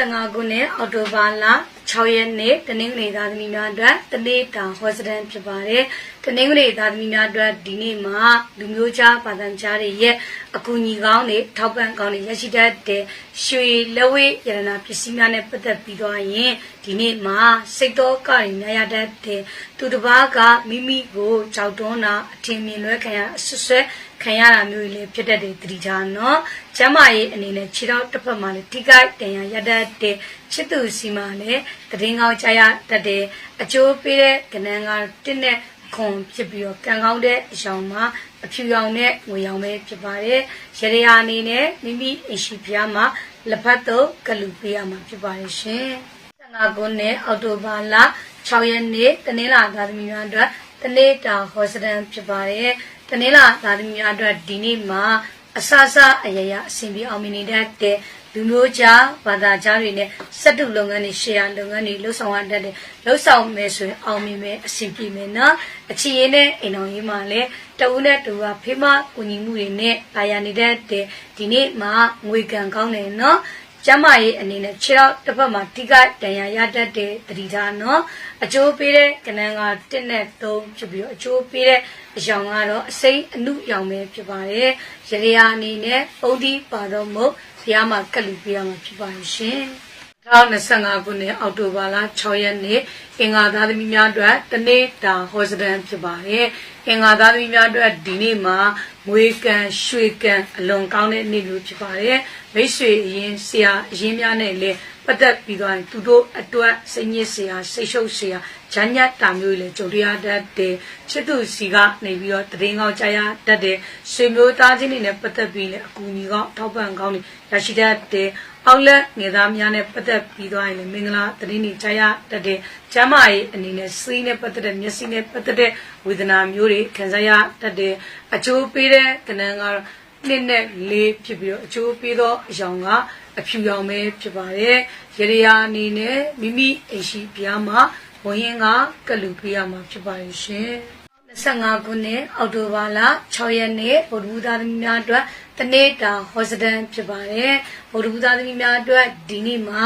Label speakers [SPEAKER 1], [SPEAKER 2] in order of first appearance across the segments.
[SPEAKER 1] 15ခုနှစ်အောက်တိုဘာလ 6ရက်နေ့တနင်္ဂနွေသားသမီးများအတွက်တနေ့တာဟောစတန်ဖြစ်ပါတယ်။တနင်္ဂနွေသားသမီးများအတွက်ဒီနေ့မှာလူမျိုးခြားပါဒံခြားတွေရဲ့အကူအညီကောင်းတွေထောက်ပံ့ကောင်းတွေရရှိတတ်တဲ့ရွှေလက်ဝဲရတနာပစ္စည်းများနဲ့ပတ်သက်ပြီးတော့ရင်ဒီနေ့မှာစိတ်တော်ကရင်များရတတ်တဲ့သူတစ်ပါးကမိမိကိုကြောက်တွန်းတာအထင်မြင်လွဲခံရအဆွဆွဲခံရတာမျိုးတွေလည်းဖြစ်တတ်တဲ့တတိချာနော်ကျမ်းမာရေးအနေနဲ့ခြေထောက်တစ်ဖက်မှာလည်းထိခိုက်တန်ရာရတတ်တဲ့ချစ်သူစီမှာလည်းတည်ငောင်းကြရတတ်တဲ့အကျိုးပေးတဲ့ကဏ္ဍကတင်းနဲ့ခွန်ဖြစ်ပြီးတော့ကံကောင်းတဲ့အရောင်မှာအဖြူရောင်နဲ့ငွေရောင်ပဲဖြစ်ပါတယ်ရရရာအနေနဲ့မိမိအရှိဖျားမှာလက်ဖက်တော့ကလူပေးရမှာဖြစ်ပါတယ်ရှင်15ခုနှစ်အောက်တိုဘာလ6ရက်နေ့တနင်္လာသားသမီးများအတွက်တနေ့တာဟောစတန်ဖြစ်ပါတယ်တနင်္လာသားသမီးများအတွက်ဒီနေ့မှာအဆအဆအယယအစဉ်ပြေအောင်မြင်နေတဲ့ လူမျိုးကြားဘာသာကြားတွေနဲ့စက်တုလုပ်ငန်းတွေရှယ်ယာလုပ်ငန်းတွေလှုပ်ဆောင်ရတတ်တယ်လှုပ်ဆောင်မယ်ဆိုရင်အောင်မြင်မယ်အစဉ်ပြေမယ်နော်အချီရင်နဲ့အိမ်တော်ရေးမှာလည်းတဦးနဲ့တူကဖေးမကူညီမှုတွေနဲ့တာယာနေတဲ့ဒီနေ့မှာငွေကံကောင်းတယ်နော် ကျမရဲ့အနေနဲ့ခြေတော့တစ်ဖက်မှာတိကတန်ရာရတတ်တဲ့တတိထားနော်အကျိုးပေးတဲ့ကဏ္ဍက1နဲ့3ဖြစ်ပြီးတော့အကျိုးပေးတဲ့အယောင်ကတော့အစိမ့်အနုရောင်ပဲဖြစ်ပါတယ်ရရရာအနေနဲ့ပုံဒီပါတော့မို့ဘုရားမှာကတ်လူပေးရမှာဖြစ်ပါရှင် 2025ခုနှစ်အောက်တိုဘာလ6ရက်နေ့အင်္ဂါသားသမီးများအတွက်တနေ့တာဟောစတန်ဖြစ်ပါတယ်။အင်္ဂါသားသမီးများအတွက်ဒီနေ့မှာငွေကံရွှေကံအလွန်ကောင်းတဲ့နေ့မျိုးဖြစ်ပါတယ်။မိတ်ဆွေအရင်ဆရာအရင်များနဲ့လည်းပတ်သက်ပြီးတော့သူတို့အတွက်စိတ်ညစ်စရာစိတ်ရှုပ်စရာဂျမ်းညတ်တာမျိုးလည်းကြုံရတတ်တယ်ချစ်သူစီကနေပြီးတော့တည်ငောင်းကြရတတ်တယ်ဆွေမျိုးသားချင်းတွေနဲ့ပတ်သက်ပြီးလည်းအကူအညီကောင်းထောက်ပံ့ကောင်းတွေရရှိတတ်တယ် အောက်လက်ငယ်သားများနဲ့ပတ်သက်ပြီးသွားရင်လည်းမင်္ဂလာတရင်တွေကြားရတတ်တယ်။ကျမ်းမာရေးအနေနဲ့စိတ်နဲ့ပတ်သက်တဲ့မျက်စိနဲ့ပတ်သက်တဲ့ဝေဒနာမျိုးတွေခံစားရတတ်တယ်။အကျိုးပေးတဲ့ကဏ္ဍကတော့နှစ်နဲ့လေးဖြစ်ပြီးတော့အကျိုးပေးသောအယောင်ကအဖြူရောင်ပဲဖြစ်ပါတယ်။ရရရာအနေနဲ့မိမိအိမ်ရှိပြားမှာဝင်ရင်ကကလူပေးရမှာဖြစ်ပါရဲ့ရှင်။25ခုနှစ်အောက်တိုဘာလ6ရက်နေ့ဗုဒ္ဓဘုရားသမီးများအတွက်တနေ့တာဟောစတန်ဖြစ်ပါတယ်ဗုဒ္ဓဘုရားသမီးများအတွက်ဒီနေ့မှာ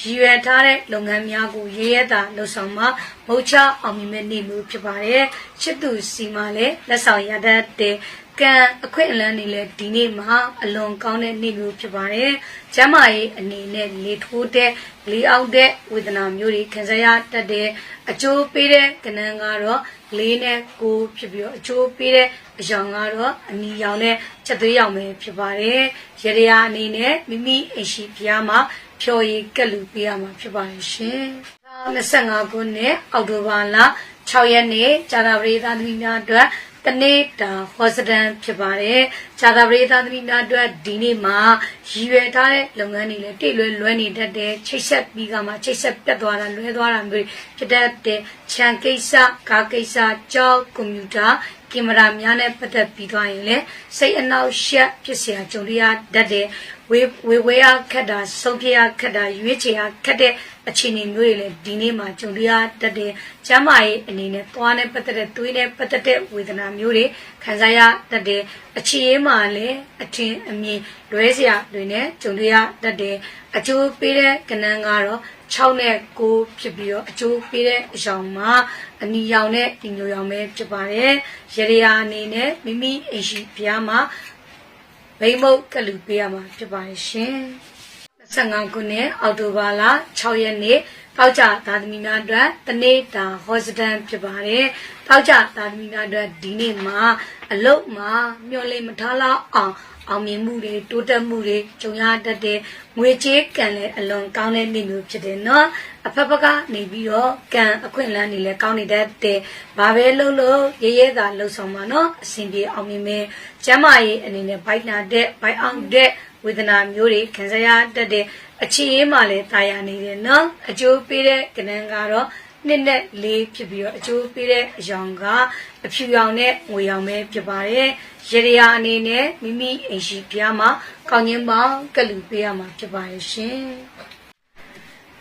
[SPEAKER 1] ရည်ရွယ်ထားတဲ့လုပ်ငန်းများကိုရရတာလှုပ်ဆောင်မှာ မုတ်ချအောင်မြင်မဲ့နေ့မျိုးဖြစ်ပါတယ်ချစ်သူစီမလည်းလက်ဆောင်ရတတ်တဲ့ကံအခွင့်အလမ်းတွေလည်းဒီနေ့မှာအလွန်ကောင်းတဲ့နေ့မျိုးဖြစ်ပါတယ်။ကျမ်းမာရေးအနေနဲ့လေထိုးတဲ့လေအောက်တဲ့ဝေဒနာမျိုးတွေခံစားရတတ်တဲ့အကျိုးပေးတဲ့ကဏ္ဍကတော့လေးနဲ့ကိုဖြစ်ပြီးတော့အကျိုးပေးတဲ့အယောင်ကတော့အနီရောင်နဲ့ချက်သွေးရောင်ပဲဖြစ်ပါတယ်။ရရရာအနေနဲ့မိမိအိမ်ရှိဖျားမှာဖြော်ရည်ကက်လူပေးရမှာဖြစ်ပါတယ်ရှင်။ 25ခုနှစ်အောက်တိုဘာလ6ရက်နေ့ကြာတာပရိသတ်သမီးများအတွက်တနေ့တာဟောစတန်ဖြစ်ပါတယ်။ဇာတာပရိသတ်သမီးများအတွက်ဒီနေ့မှာရည်ရွယ်ထားတဲ့လုပ်ငန်းတွေလည်းတိတ်လွဲလွဲနေတတ်တယ်ချိတ်ဆက်ပြီးကမှချိတ်ဆက်ပြတ်သွားတာလွဲသွားတာမျိုးဖြစ်တတ်တယ်။ခြံကိစ္စ၊ကားကိစ္စ၊ကြောက်ကွန်ပျူတာ ကင်မရာများနဲ့ပတ်သက်ပြီးသွားရင်လည်းစိတ်အနှောက်ယှက်ဖြစ်เสียကြုံရတတ်တယ်ဝေဝေဝေရခက်တာဆုံးဖြတ်ရခက်တာရွေးချယ်ရခက်တဲ့အခြေအနေမျိုးတွေလည်းဒီနေ့မှာကြုံရတတ်တယ်ကျမ်းမာရေးအနေနဲ့သွားနဲ့ပတ်သက်တဲ့သွေးနဲ့ပတ်သက်တဲ့ဝေဒနာမျိုးတွေခံစားရတတ်တယ်အခြေအေးမှာလည်းအထင်အမြင်လွဲစရာတွေနဲ့ကြုံရတတ်တယ်အကျိုးပေးတဲ့ကဏ္ဍကတော့ 6နဲ့9ဖြစ်ပြီးတော့အကျိုးပေးတဲ့အရောင်မှာအနီရောင်နဲ့ဒီလိုရောင်ပဲဖြစ်ပါတယ်ရရရာအနေနဲ့မိမိအိမ်ရှိဘုရားမှာဗိမုတ်ကလူပေးရမှာဖြစ်ပါတယ်ရှင်25ခုနှစ်အောက်တိုဘာလ6ရက်နေ့တောက်ကြသားသမီးများအတွက်တနေ့တာဟောစတန်ဖြစ်ပါတယ်တောက်ကြသားသမီးများအတွက်ဒီနေ့မှာအလုတ်မှာမျော်လင့်မထားလောက်အောင် အောင်မြင်မှုတွေတိုးတက်မှုတွေကြုံရတတ်တဲ့ငွေကြေးကံလည်းအလွန်ကောင်းတဲ့နေ့မျိုးဖြစ်တယ်နော်အဖက်ဖက်ကနေပြီးတော့ကံအခွင့်အလမ်းတွေလည်းကောင်းနေတတ်တယ်ဘာပဲလုပ်လို့ရဲရဲသာလှုပ်ဆောင်ပါနော်အစဉ်ပြေအောင်မြင်မယ်ကျမ်းမာရေးအနေနဲ့ဘိုက်နာတဲ့ဘိုက်အောင်တဲ့ဝေဒနာမျိုးတွေခံစားရတတ်တဲ့အခြေအေးမှလည်းတာယာနေတယ်နော်အကျိုးပေးတဲ့ကဏ္ဍကတော့ နှစ်နဲ့လေးဖြစ်ပြီးတော့အကျိုးပေးတဲ့အယောင်ကအဖြူရောင်နဲ့ငွေရောင်ပဲဖြစ်ပါတယ်ရရရာအနေနဲ့မိမိအိမ်ရှိပြားမှာကောင်းခြင်းပေါင်းကလူပေးရမှာဖြစ်ပါရဲ့ရှင်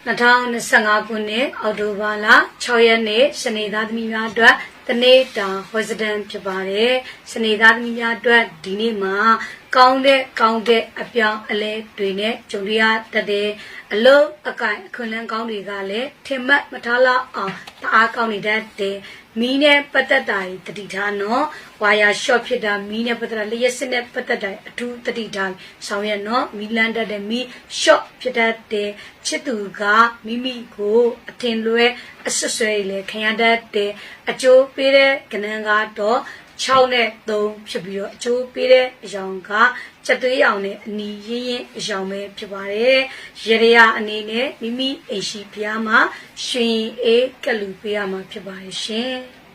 [SPEAKER 1] 2025ခုနှစ်အောက်တိုဘာလ6ရက်နေ့စနေသားသမီးများအတွက် တနေ့တာဟောစဒန်ဖြစ်ပါတယ်စနေသားသမီးများအတွက်ဒီနေ့မှာကောင်းတဲ့ကောင်းတဲ့အပြောင်းအလဲတွေနဲ့ကြုံရတတ်တဲ့အလုံးအကင်အခွင့်အလမ်းကောင်းတွေကလည်းထင်မှတ်မထားလောက်အောင်တအားကောင်းနေတတ်တယ် မီးနဲ့ပတ်သက်တာတွေတတိထားနော်ဝါယာရှော့ဖြစ်တာမီးနဲ့ပတ်သက်တာလျှက်စစ်နဲ့ပတ်သက်တာအထူးတတိထားဆောင်ရွက်နော်မီးလန်းတတ်တဲ့မီးရှော့ဖြစ်တတ်တဲ့ချစ်သူကမိမိကိုအထင်လွဲအဆွဆွဲလေခံရတတ်တဲ့အကျိုးပေးတဲ့ကဏ္ဍကတော့ 6နဲ့3ဖြစ်ပြီးတော့အကျိုးပေးတဲ့အရောင်ကစက်သွေးရောင်နဲ့အနီရင်းရင်းအရောင်ပဲဖြစ်ပါတယ်။ရေရရအနေနဲ့မိမိအိမ်ရှိဖျားမှာရွှင်အေးကလူပေးရမှာဖြစ်ပါတယ်ရှင်။